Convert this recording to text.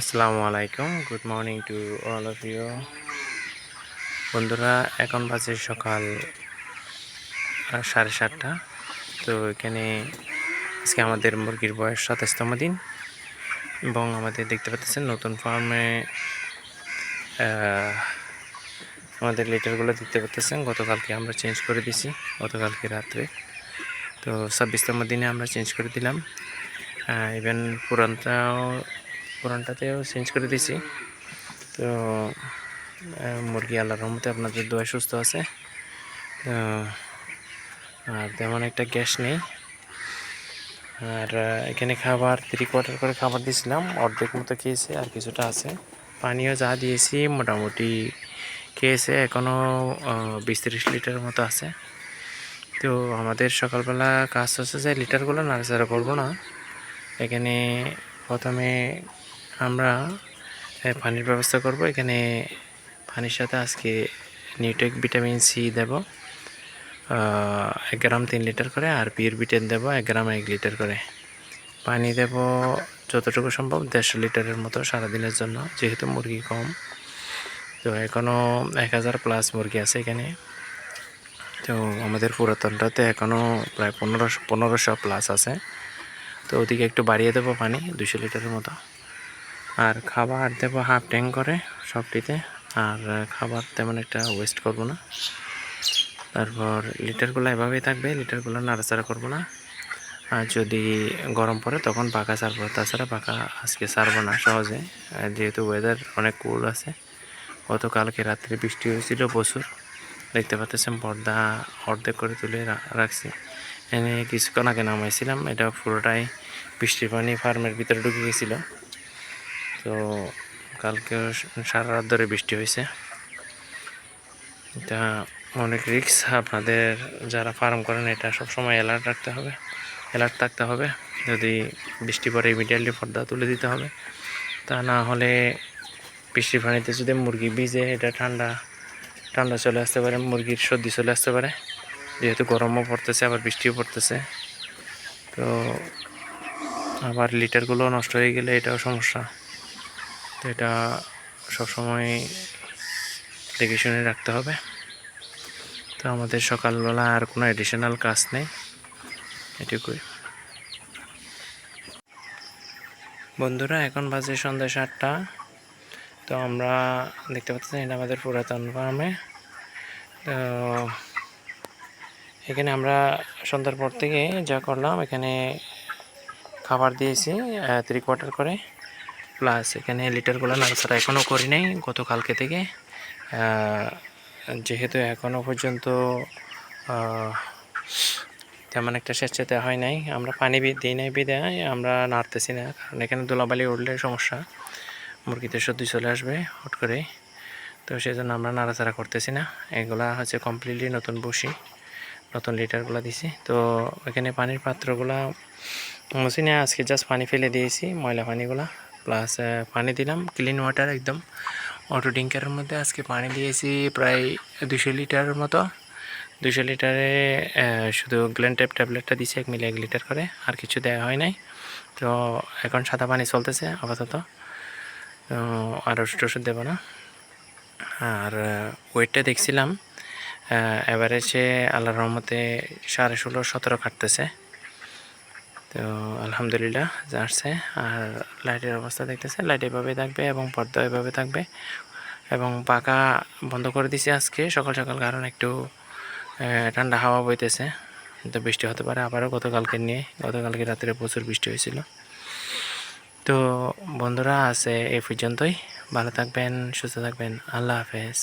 আসসালামু আলাইকুম। Good morning to all of you বন্ধুরা, এখন বাজে সকাল সাড়ে সাতটা। তো এখানে আজকে আমাদের মুরগির বয়স সাতাশতম দিন এবং আমাদের দেখতে পাচ্ছেন নতুন ফার্মে আমাদের লিটারগুলো দেখতে পাচ্ছেন। গতকালকে আমরা চেঞ্জ করে দিছি গতকালকে রাত্রে। তো ছাব্বিশতম দিনে আমরা চেঞ্জ করে দিলাম। ইভেন পুরানটাও পুরানটাতেও চেঞ্জ করে দিছি তো মুরগি আল্লাহর রহমতে আপনাদের দোয়া সুস্থ আছে। আর তেমন একটা গ্যাস নেই। আর এখানে খাবার থ্রি কোয়ার্টার করে খাবার দিয়েছিলাম, অর্ধেক মতো খেয়েছে, আর কিছুটা আছে। পানিও যা দিয়েছি মোটামুটি খেয়েছে এখনও বিশ তিরিশ লিটার মতো আছে। তো আমাদের সকালবেলা কাজ হচ্ছে যে লিটারগুলো নাড়াচাড়া করব না। এখানে প্রথমে আমরা পানির ব্যবস্থা করব। এখানে পানির সাথে আজকে নিউটেক ভিটামিন সি দেব। এক গ্রাম তিন লিটার করে আর পিওর বিটেন দেব, এক গ্রাম এক লিটার করে। পানি দেব যতটুকু সম্ভব, দেড়শো লিটারের মতো সারাদিনের জন্য, যেহেতু মুরগি কম। তো এখনও এক হাজার প্লাস মুরগি আছে এখানে। তো আমাদের পুরাতনটাতে এখনও প্রায় পনেরোশো পনেরোশো প্লাস আছে। তো ওদিকে একটু বাড়িয়ে দেবো পানি দুশো লিটারের মতো। আর খাবার দেবো হাফ ট্যাঙ্ক করে সবটিতে। আর খাবার তেমন একটা ওয়েস্ট করব না। তারপর লিটারগুলো এভাবেই থাকবে লিটারগুলো নাড়াচাড়া করব না। আর যদি গরম পড়ে তখন পাকা ছাড়বো তাছাড়া পাকা আজকে ছাড়বো না সহজে। যেহেতু ওয়েদার অনেক কুল আছে, গতকালকে রাত্রে বৃষ্টি হয়েছিল প্রচুর। দেখতে পাচ্ছেন পর্দা অর্ধেক করে তুলে রাখছি। এনে কিছুক্ষণ আগে নামাইছিলাম, এটা পুরোটাই বৃষ্টির পানি ফার্মের ভিতরে ঢুকে গেছিল। তো কালকে সারা রাত ধরে বৃষ্টি হয়েছে। এটা অনেক রিক্স আপনাদের যারা ফার্ম করেন, এটা সবসময় অ্যালার্ট রাখতে হবে। অ্যালার্ট থাকতে হবে। যদি বৃষ্টি পরে ইমিডিয়েটলি পর্দা তুলে দিতে হবে। তা না হলে বৃষ্টির পানিতে যদি মুরগি ভিজে, এটা ঠান্ডা ঠান্ডা চলে আসতে পারে, মুরগির সর্দি চলে আসতে পারে। যেহেতু গরমও পড়তেছে, আবার বৃষ্টিও পড়তেছে। তো আবার লিটারগুলো নষ্ট হয়ে গেলে এটাও সমস্যা। তো এটা সবসময় দেখে শুনে রাখতে হবে। তো আমাদের সকালবেলা আর কোনো এডিশনাল কাজ নেই, এটুকুই। বন্ধুরা, এখন বাজে সন্ধ্যা সাতটা। তো আমরা দেখতে পাচ্ছেন এটা আমাদের পুরাতন ফার্মে তো এখানে আমরা সন্ধ্যার পর থেকে যা করলাম, এখানে খাবার দিয়েছি থ্রি কোয়ার্টার করে। প্লাস এখানে লিটারগুলো নাড়াচাড়া এখনও করি নাই, গতকালকে থেকে। যেহেতু এখনও পর্যন্ত তেমন একটা স্বেচ্ছাতে হয় নাই, আমরা পানি দিই নাই বিদায়, আমরা নাড়তেছি না, কারণ এখানে ধুলাবালি উঠলে সমস্যা, মুরগিতে সর্দি চলে আসবে হট করে তো সেই জন্য আমরা নাড়াচাড়া করতেছি না, এগুলা হচ্ছে কমপ্লিটলি নতুন বসি, নতুন লিটারগুলো দিছি। তো এখানে পানির পাত্রগুলা মুছি না আজকে জাস্ট পানি ফেলে দিয়েছি, ময়লা পানিগুলা। প্লাস পানি দিলাম ক্লিন ওয়াটার একদম। অটো ডিঙ্কারের মধ্যে আজকে পানি দিয়েছি প্রায় দুশো লিটারের মতো। দুশো লিটারে শুধু গ্ল্যান্টেপ ট্যাবলেটটা দিয়েছি, এক মিলে, এক লিটার করে, আর কিছু দেওয়া হয় নাই। তো এখন সাদা পানি চলতেছে, আপাতত। আর ওষুধ টষুধ দেবো না। আর ওয়েটটা দেখছিলাম অ্যাভারেজে আল্লাহর রহমতে সাড়ে ষোলো, সতেরো কাটতেছে। তো আলহামদুলিল্লাহ, যাচ্ছে। আর লাইটের অবস্থা দেখতেছে, লাইট এভাবে থাকবে এবং পর্দা এভাবে থাকবে এবং পাকা বন্ধ করে দিছি আজকে। সকাল সকাল কারণ একটু ঠান্ডা হাওয়া বইতেছে, তো বৃষ্টি হতে পারে। আবারও গতকালকে নিয়ে, গতকালকে রাত্রে প্রচুর বৃষ্টি হয়েছিল। তো বন্ধুরা আছে এই পর্যন্তই। ভালো থাকবেন, সুস্থ থাকবেন। আল্লাহ হাফেজ।